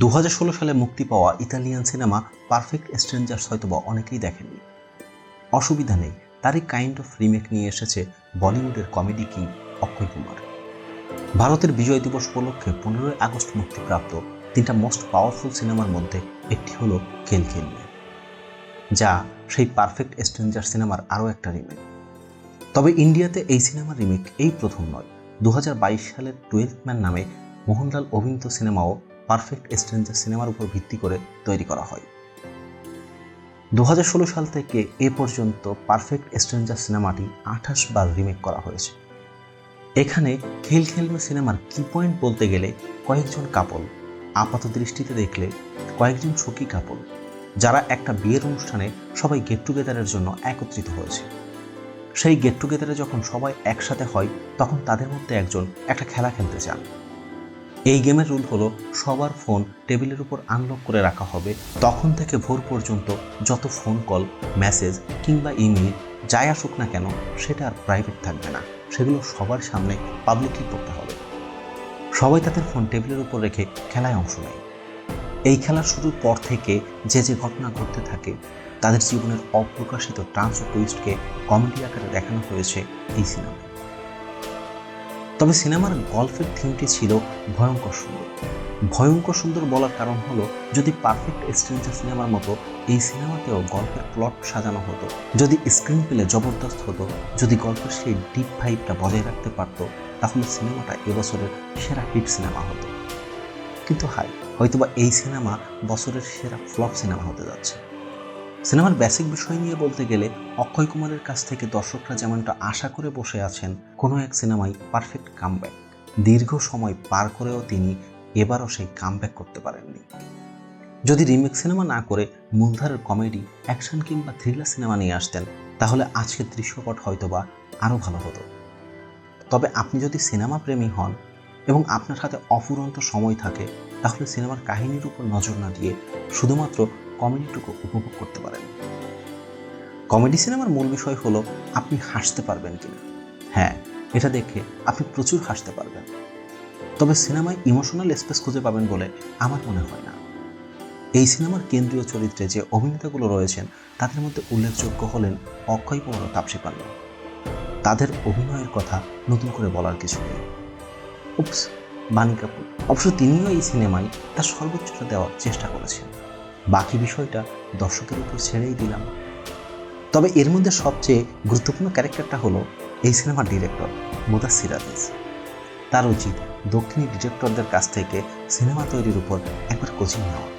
দু হাজার ষোলো সালে মুক্তি পাওয়া ইতালিয়ান সিনেমা পারফেক্ট স্ট্রেঞ্জার্স হয়তোবা অনেকেই দেখেননি। অসুবিধা নেই, তারই কাইন্ড অফ রিমেক নিয়ে এসেছে বলিউডের কমেডি কিং অক্ষয় কুমার। ভারতের বিজয় দিবস উপলক্ষে পনেরোই আগস্ট মুক্তিপ্রাপ্ত তিনটা মোস্ট পাওয়ারফুল সিনেমার মধ্যে একটি হলো খেল খেললে যা সেই পারফেক্ট স্ট্রেঞ্জার সিনেমার আরও একটা রিমেক তবে ইন্ডিয়াতে এই সিনেমার রিমেক এই প্রথম নয়। দু সালের টুয়েলভ ম্যান নামে মোহনলাল অভিনীত সিনেমাও পারফেক্ট স্ট্রেঞ্জার সিনেমার উপর ভিত্তি করে তৈরি করা হয়। দু হাজার ষোলো সাল থেকে এ পর্যন্ত পারফেক্ট স্ট্রেঞ্জার সিনেমাটি আঠাশ বার রিমেক করা হয়েছে। এখানে খেল খেলবে সিনেমার কি পয়েন্ট বলতে গেলে কয়েকজন কাপল, আপাত দৃষ্টিতে দেখলে কয়েকজন সখী কাপল, যারা একটা বিয়ের অনুষ্ঠানে সবাই গেট টুগেদারের জন্য একত্রিত হয়েছে। সেই গেট টুগেদারে যখন সবাই একসাথে হয়, তখন তাদের মধ্যে একজন একটা খেলা খেলতে চান। এই গেমের রুল হলো সবার ফোন টেবিলের উপর আনলক করে রাখা হবে। তখন থেকে ভোর পর্যন্ত যত ফোন কল, মেসেজ কিংবা ইমেল যাই আসুক না কেন, সেটা আর প্রাইভেট থাকবে না। সেগুলো সবার সামনে পাবলিকলি করতে হবে। সবাই তাদের ফোন টেবিলের উপর রেখে খেলায় অংশ নেয়। এই খেলার শুরুর পর থেকে যে যে ঘটনা ঘটতে থাকে, তাদের জীবনের অপ্রকাশিত ট্রান্স টুইস্টকে কমেডি আকারে দেখানো হয়েছে এই সিনেমায় তবে সিনেমার গল্পের থিমটি ছিল ভয়ঙ্কর সুন্দর। ভয়ঙ্কর সুন্দর বলার কারণ হলো, যদি পারফেক্ট স্ট্রেঞ্জার সিনেমার মতো, এই সিনেমাতেও গল্পের প্লট সাজানো হতো। যদি স্ক্রিন পেলে জবরদস্ত হতো, যদি গল্পের সেই ডিপ ফাইভটা বজায় রাখতে পারতো, তাহলে সিনেমাটা এবছরের সেরা হিট সিনেমা হতো। কিন্তু হাই হয়তোবা এই সিনেমা বছরের সেরা ফ্লপ সিনেমা হতে যাচ্ছে। সিনেমার বেসিক বিষয় নিয়ে বলতে গেলে অক্ষয় কুমারের কাছ থেকে দর্শকরা যেমনটা আশা করে বসে আছেন, কোনো এক সিনেমায় পারফেক্ট কামব্যাক দীর্ঘ সময় পার করেও তিনি এবারও সেই কামব্যাক করতে পারেননি। যদি রিমেক সিনেমা না করে মূলধারের কমেডি অ্যাকশন কিংবা থ্রিলার সিনেমা নিয়ে আসতেন, তাহলে আজকের দৃশ্যপট হয়তোবা আরও ভালো হতো। তবে আপনি যদি সিনেমা প্রেমী হন এবং আপনার হাতে অফুরন্ত সময় থাকে, তাহলে সিনেমার কাহিনীর উপর নজর না দিয়ে শুধুমাত্র কমেডিটুকু উপভোগ করতে পারেন। কমেডি সিনেমার মূল বিষয় হলো, আপনি হাসতে পারবেন কিনা। হ্যাঁ এটা দেখে আপনি প্রচুর হাসতে পারবেন। তবে সিনেমায় ইমোশনাল স্পেস খুঁজে পাবেন বলে আমার মনে হয় না। এই সিনেমার কেন্দ্রীয় চরিত্রে যে অভিনেতাগুলো রয়েছেন, তাদের মধ্যে উল্লেখযোগ্য হলেন অক্ষয় কুমার ও তাপসী পান্ডে। তাদের অভিনয়ের কথা নতুন করে বলার কিছু নেই। উপস বাণী কাপুর। অবশ্য তিনিও এই সিনেমায় তার সর্বোচ্চটা দেওয়ার চেষ্টা করেছেন। বাকি বিষয়টা দর্শকের উপর ছেড়েই দিলাম। তবে এর মধ্যে সবচেয়ে গুরুত্বপূর্ণ ক্যারেক্টারটা হলো এই সিনেমার ডিরেক্টর মুদাসির আজিজ তার উচিত দক্ষিণী ডিরেক্টরদের কাছ থেকে সিনেমা তৈরির উপর একবার কোচিং নেওয়া।